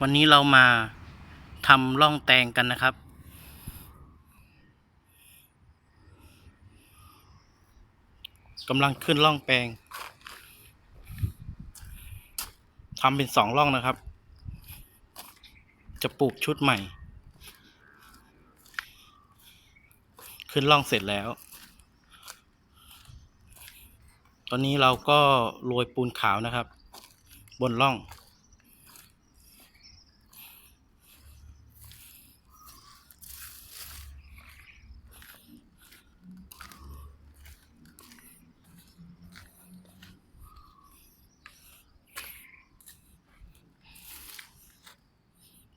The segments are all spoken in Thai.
วันนี้เรามาทำร่องแตงกันนะครับ กำลังขึ้นร่องแปลงทำเป็นสองร่องนะครับ จะปลูกชุดใหม่ ขึ้นร่องเสร็จแล้ว ตอนนี้เราก็โรยปูนขาวนะครับ บนร่อง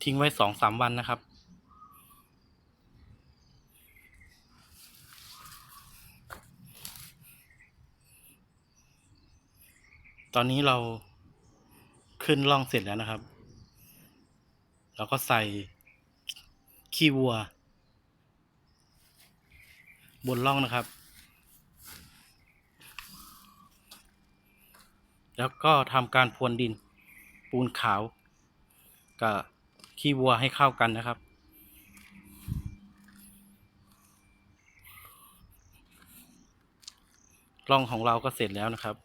ทิ้งไว้สองสามวันนะครับ ตอนนี้เราขึ้นร่องเสร็จแล้วนะครับ เราก็ใส่ขี้วัว บนร่องนะครับ แล้วก็ทำการพรวนดินปูนขาวกับ ขี้วัวให้เข้ากันนะครับ ร่องของเราก็เสร็จแล้วนะครับ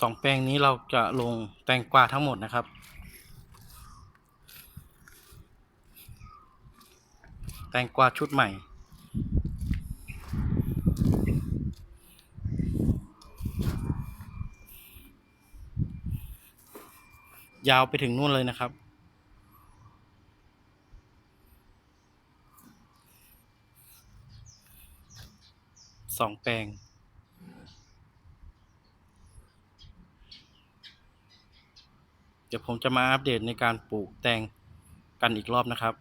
สองแปลงนี้เราจะลงแตงกวาทั้งหมดนะครับ แตงกวาชุดใหม่ ยาวไปถึงนู่นเลยนะครับ สองแปลงเดี๋ยวผมจะมาอัปเดตในการปลูกแตงกันอีกรอบนะครับ